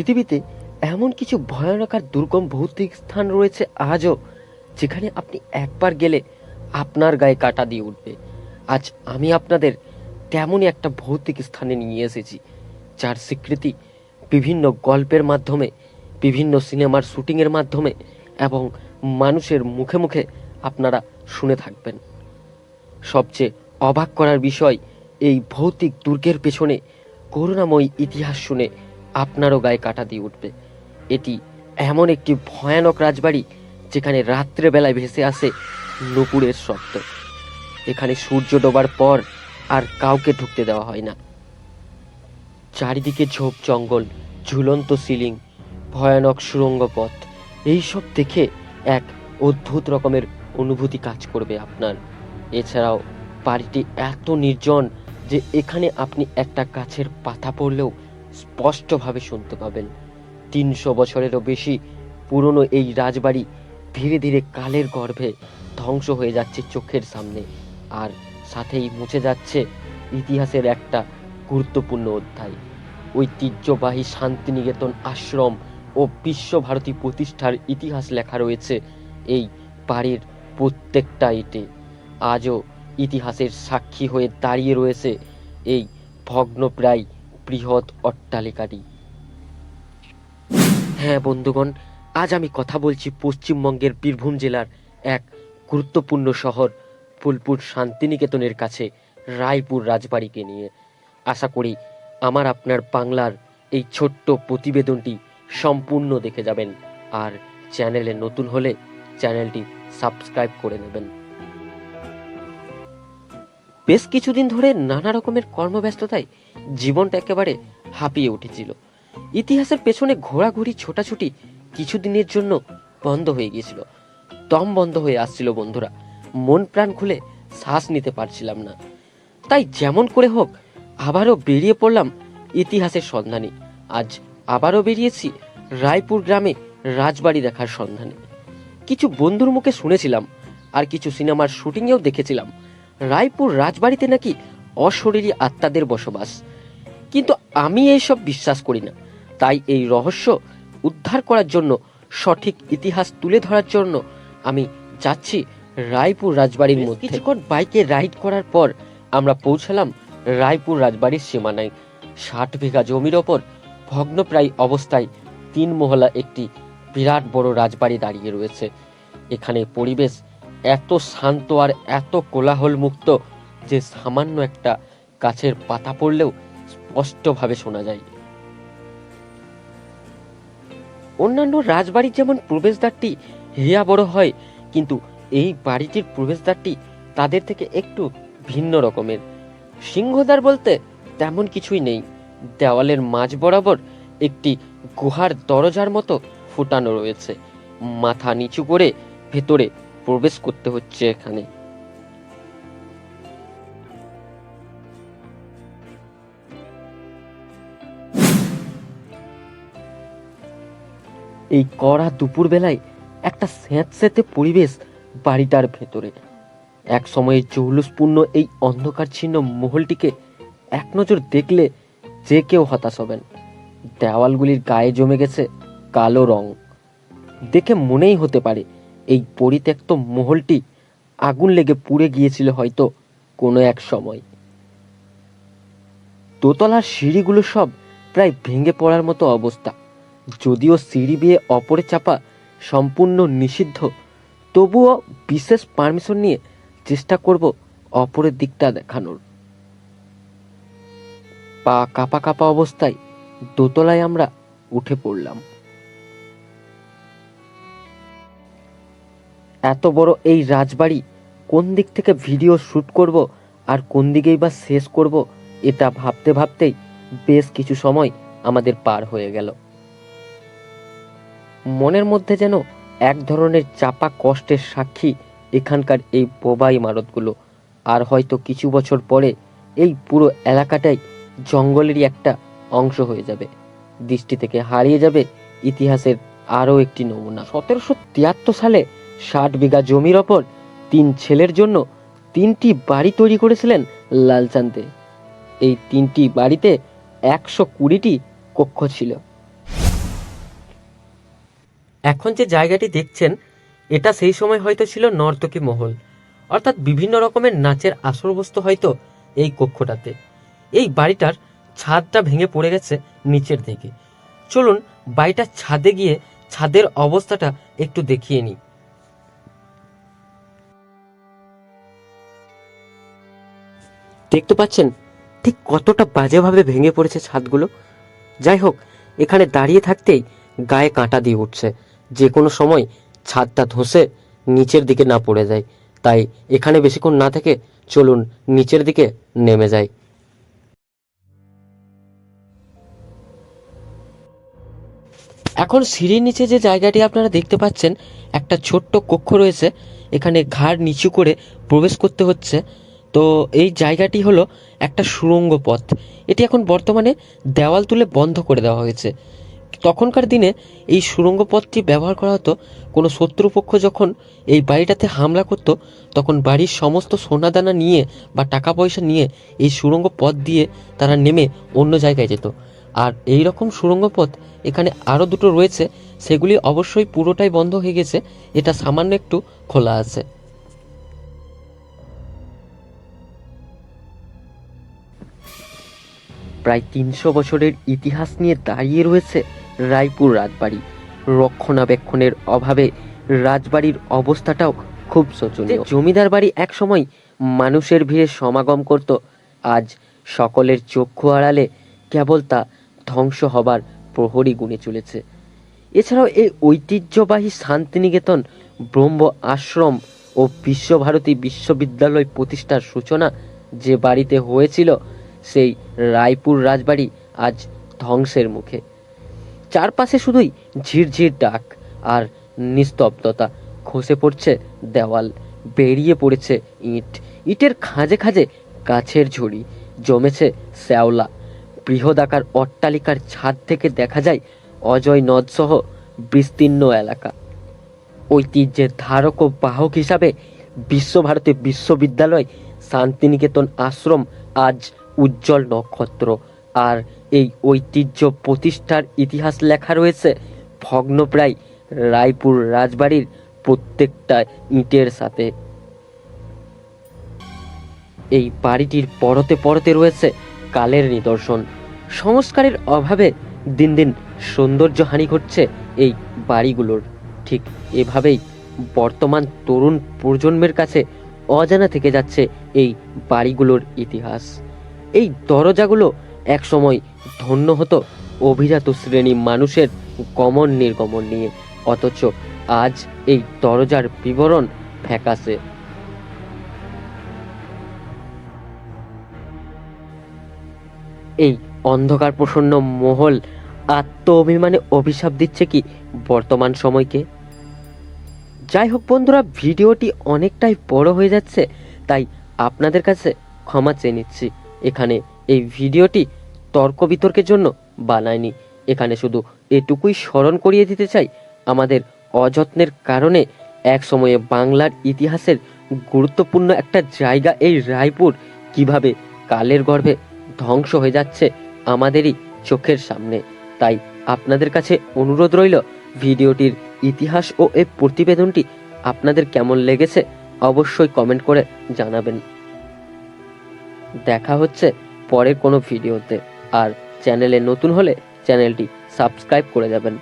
পৃথিবীতে এমন কিছু ভয়ানক আর দুর্গম ভৌতিক স্থান রয়েছে আজও, যেখানে আপনি একবার গেলে আপনার গায়ে কাটা দিয়ে উঠবে। আজ আমি আপনাদের তেমনই একটা ভৌতিক স্থানে নিয়ে এসেছি, যার স্বীকৃতি বিভিন্ন গল্পের মাধ্যমে, বিভিন্ন সিনেমার শুটিংয়ের মাধ্যমে এবং মানুষের মুখে মুখে আপনারা শুনে থাকবেন। সবচেয়ে অবাক করার বিষয়, এই ভৌতিক দুর্গের পেছনে করুণাময়ী ইতিহাস শুনে আপনারও গায়ে কাটা দিয়ে উঠবে। এটি এমন একটি ভয়ানক রাজবাড়ি যেখানে রাত্রেবেলায় ভেসে আসে নুপুরের শব্দ। এখানে সূর্য ডোবার পর আর কাউকে ঢুকতে দেওয়া হয় না। চারিদিকে ঝোপ জঙ্গল, ঝুলন্ত সিলিং, ভয়ানক সুড়ঙ্গ পথ এইসব দেখে এক অদ্ভুত রকমের অনুভূতি কাজ করবে আপনার। এছাড়াও বাড়িটি এত নির্জন যে এখানে আপনি একটা গাছের পাতা পড়লেও স্পষ্টভাবে শুনতে পাবেন। তিনশো বছরেরও বেশি পুরনো এই রাজবাড়ি ধীরে ধীরে কালের গর্ভে ধ্বংস হয়ে যাচ্ছে চোখের সামনে আর সাথেই মুছে যাচ্ছে ইতিহাসের একটা গুরুত্বপূর্ণ অধ্যায়। ঐতিহ্যবাহী শান্তিনিকেতন আশ্রম ও বিশ্বভারতী প্রতিষ্ঠার ইতিহাস লেখা রয়েছে এই বাড়ির প্রত্যেকটা ইটে। আজও ইতিহাসের সাক্ষী হয়ে দাঁড়িয়ে রয়েছে এই ভগ্নপ্রায় বৃহৎ অট্টালিকাটি। হ্যাঁ বন্ধুগণ, আজ আমি কথা বলছি পশ্চিমবঙ্গের বীরভূম জেলার এক গুরুত্বপূর্ণ শহর, ফুলপুর শান্তিনিকেতনের কাছে, রায়পুর রাজবাড়িকে নিয়ে। আশা করি আমার আপনার বাংলার এই ছোট্ট প্রতিবেদনটি সম্পূর্ণ দেখে যাবেন। আর চ্যানেলে নতুন হলে চ্যানেলটি সাবস্ক্রাইব করে নেবেন। বেশ কিছুদিন ধরে নানা রকমের কর্মব্যস্ততায় জীবনটা একেবারে হাঁপিয়ে উঠেছিল। ইতিহাসের পেছনে ঘোরাঘুরি, ছোটাছুটি কিছুদিনের জন্য বন্ধ হয়ে গিয়েছিল। দম বন্ধ হয়ে আসছিল বন্ধুরা। মন প্রাণ খুলে শ্বাস নিতে পারছিলাম না। তাই যেমন করে হোক, আবারও বেরিয়ে পড়লাম ইতিহাসের সন্ধানে। আজ আবারও বেরিয়েছি রায়পুর গ্রামে রাজবাড়ি দেখার সন্ধানে। কিছু বন্ধুর মুখে শুনেছিলাম, আর কিছু সিনেমার শুটিংয়েও দেখেছিলাম। রায়পুর রাজবাড়িতে নাকি অশরীরী আত্মাদের বসবাস। কিন্তু আমি এইসব বিশ্বাস করি না। তাই এই রহস্য উদ্ধার করার জন্য সঠিক ইতিহাস তুলে ধরার জন্য আমি যাচ্ছি রায়পুর রাজবাড়ির মধ্যে। কিছুক্ষণ বাইকে রাইড করার পর আমরা পৌঁছালাম রায়পুর রাজবাড়ির সীমানায়। ষাট বিঘা জমির ওপর ভগ্নপ্রায় অবস্থায় তিন মহলা একটি বিরাট বড় রাজবাড়ি দাঁড়িয়ে রয়েছে। এখানে পরিবেশ এত শান্ত আর এত কোলাহল মুক্ত যে সামান্য একটা গাছের পাতা পড়লেও স্পষ্টভাবে শোনা যায়। অন্যান্য রাজবাড়ির যেমন প্রবেশদ্বারটি হেয়া বড় হয়, কিন্তু এই বাড়িটির প্রবেশদ্বারটি তাদের থেকে একটু ভিন্ন রকমের। সিংহদ্বার বলতে তেমন কিছুই নেই। দেওয়ালের মাঝ বরাবর একটি গুহার দরজার মতো ফুটানো রয়েছে। মাথা নিচু করে ভেতরে প্রবেশ করতে হচ্ছে এখানে। এই কড়া দুপুর বেলায় একটা স্যাঁতস্যাঁতে পরিবেশ বাড়িটার ভেতরে। এক সময়ে জৌলুসপূর্ণ এই অন্ধকারচ্ছিন্ন মহলটিকে এক নজর দেখলে যে কেউ হতাশ হবেন। দেওয়ালগুলির গায়ে জমে গেছে কালো রং। দেখে মনেই হতে পারে এই পরিত্যক্ত মহলটি আগুন লেগে পুড়ে গিয়েছিল হয়তো কোনো এক সময়। দোতলার সিঁড়িগুলো সব প্রায় ভেঙে পড়ার মতো অবস্থা। যদিও সিঁড়ি বিয়ে অপরে চাপা সম্পূর্ণ নিষিদ্ধ, তবুও বিশেষ পারমিশন নিয়ে চেষ্টা করব অপরের দিকটা দেখানোর। পা কাপা কাপা অবস্থায় দোতলায় আমরা উঠে পড়লাম। এত বড় এই রাজবাড়ি কোন দিক থেকে ভিডিও শ্যুট করব আর কোন দিকেই বা শেষ করব, এটা ভাবতে ভাবতেই বেশ কিছু সময় আমাদের পার হয়ে গেল। মনের মধ্যে যেন এক ধরনের চাপা কষ্টের সাক্ষী এখানকার এই বোবা ইমারতগুলো আর হয়তো কিছু বছর পরে এই পুরো এলাকাটাই জঙ্গলেরই একটা অংশ হয়ে যাবে। দৃষ্টি থেকে হারিয়ে যাবে ইতিহাসের আরও একটি নমুনা। সতেরোশো তিয়াত্তর সালে ষাট বিঘা জমির ওপর তিন ছেলের জন্য তিনটি বাড়ি তৈরি করেছিলেন লালচাঁদ। দে এই তিনটি বাড়িতে একশো কুড়িটি কক্ষ ছিল। এখন যে জায়গাটি দেখছেন, এটা সেই সময় হয়তো ছিল নর্তকী মহল। অর্থাৎ বিভিন্ন রকমের নাচের আসরবস্তু হয়তো এই কক্ষটাতে। এই বাড়িটার ছাদটা ভেঙে পড়ে গেছে নিচের দিকে। চলুন বাড়িটার ছাদে গিয়ে ছাদের অবস্থাটা একটু দেখিয়ে নিই। দেখতে পাচ্ছেন, ঠিক কতটা বাজেভাবে ভেঙে পড়েছে ছাদগুলো। যাই হোক, এখানে দাঁড়িয়ে থাকতেই গায়ে কাঁটা দিয়ে উঠছে। যে কোনো সময় ছাদটা ধসে নিচের দিকে না পড়ে যায়। তাই এখানে বেশিক্ষণ না থেকে চলুন নিচের দিকে নেমে যায় এখন সিঁড়ির নিচে যে জায়গাটি আপনারা দেখতে পাচ্ছেন, একটা ছোট্ট কক্ষ রয়েছে। এখানে ঘাড় নিচু করে প্রবেশ করতে হচ্ছে। তো এই জায়গাটি হলো একটা সুড়ঙ্গ পথ। এটি এখন বর্তমানে দেওয়াল তুলে বন্ধ করে দেওয়া হয়েছে। তখনকার দিনে এই সুড়ঙ্গ পথটি ব্যবহার করা হতো। কোনো শত্রুপক্ষ যখন এই বাড়িটাতে হামলা করত, তখন বাড়ির সমস্ত সোনাদানা নিয়ে বা টাকা পয়সা নিয়ে এই সুড়ঙ্গ পথ দিয়ে তারা নেমে অন্য জায়গায় যেত। আর এই রকম সুড়ঙ্গ পথ এখানে আরও দুটো রয়েছে, সেগুলি অবশ্যই পুরোটাই বন্ধ হয়ে গেছে। এটা সামান্য একটু খোলা আছে। প্রায় তিনশো বছরের ইতিহাস নিয়ে দাঁড়িয়ে রয়েছে রায়পুর রাজবাড়ি। রক্ষণাবেক্ষণের অভাবে রাজবাড়ির অবস্থাটাও খুব শোচনীয়। জমিদার বাড়ি একসময় মানুষের ভিড়ে সমাগম করত। আজ সকলের চক্ষু আড়ালে কেবল তা ধ্বংস হবার প্রহরী গুণে চলেছে। এছাড়াও এই ঐতিহ্যবাহী শান্তিনিকেতন ব্রহ্ম আশ্রম ও বিশ্বভারতী বিশ্ববিদ্যালয় প্রতিষ্ঠার সূচনা যে বাড়িতে হয়েছিল সেই রায়পুর রাজবাড়ি আজ ধ্বংসের মুখে। চারপাশে শুধুই ঝিরঝির ডাক আর নিস্তব্ধতা। খসে পড়ছে দেওয়াল, বেরিয়ে পড়েছে ইট। ইটের খাঁজে খাঁজে গাছের ঝুড়ি, জমেছে শ্যাওলা। বৃহদাকার অট্টালিকার ছাদ থেকে দেখা যায় অজয় নদসহ বিস্তীর্ণ এলাকা। ঐতিহ্যের ধারক ও বাহক হিসাবে বিশ্বভারতী বিশ্ববিদ্যালয় শান্তিনিকেতন আশ্রম আজ উজ্জ্বল নক্ষত্র। আর এই ঐতিহ্য প্রতিষ্ঠার ইতিহাস লেখা রয়েছে। ভগ্নপ্রায় রায়পুর রাজবাড়ির প্রত্যেকটা ইটের সাথে। এই বাড়িটির পরতে পরতে রয়েছে কালের নিদর্শন। সংস্কারের অভাবে দিন দিন সৌন্দর্যহানি ঘটছে এই বাড়িগুলোর। ঠিক এভাবেই বর্তমান তরুণ প্রজন্মের কাছে অজানা থেকে যাচ্ছে এই বাড়িগুলোর ইতিহাস। এই দরজাগুলো একসময় ধন্য হতো অভিজাত শ্রেণি মানুষের গমন নির্গমন নিয়ে। অথচ আজ এই দরজার বিবরণ ফ্যাকাসে। এই অন্ধকার প্রসন্ন মহল আত্ম অভিমানে অভিশাপ দিচ্ছে কি বর্তমান সময়কে? যাই হোক বন্ধুরা, ভিডিওটি অনেকটাই বড় হয়ে যাচ্ছে, তাই আপনাদের কাছে ক্ষমা চেয়ে নিচ্ছি। এখানে এই ভিডিওটি তর্ক বিতর্কের জন্য বানায়নি। এখানে শুধু এটুকুই স্মরণ করিয়ে দিতে চাই, আমাদের অযত্নের কারণে এক সময়ে বাংলার ইতিহাসের গুরুত্বপূর্ণ একটা জায়গা এই রায়পুর কীভাবে কালের গর্ভে ধ্বংস হয়ে যাচ্ছে আমাদেরই চোখের সামনে। তাই আপনাদের কাছে অনুরোধ রইল, ভিডিওটির ইতিহাস ও এই প্রতিবেদনটি আপনাদের কেমন লেগেছে অবশ্যই কমেন্ট করে জানাবেন। দেখা হচ্ছে পরের কোনো ভিডিওতে। আর চ্যানেলে নতুন হলে চ্যানেলটি সাবস্ক্রাইব করে যাবেন।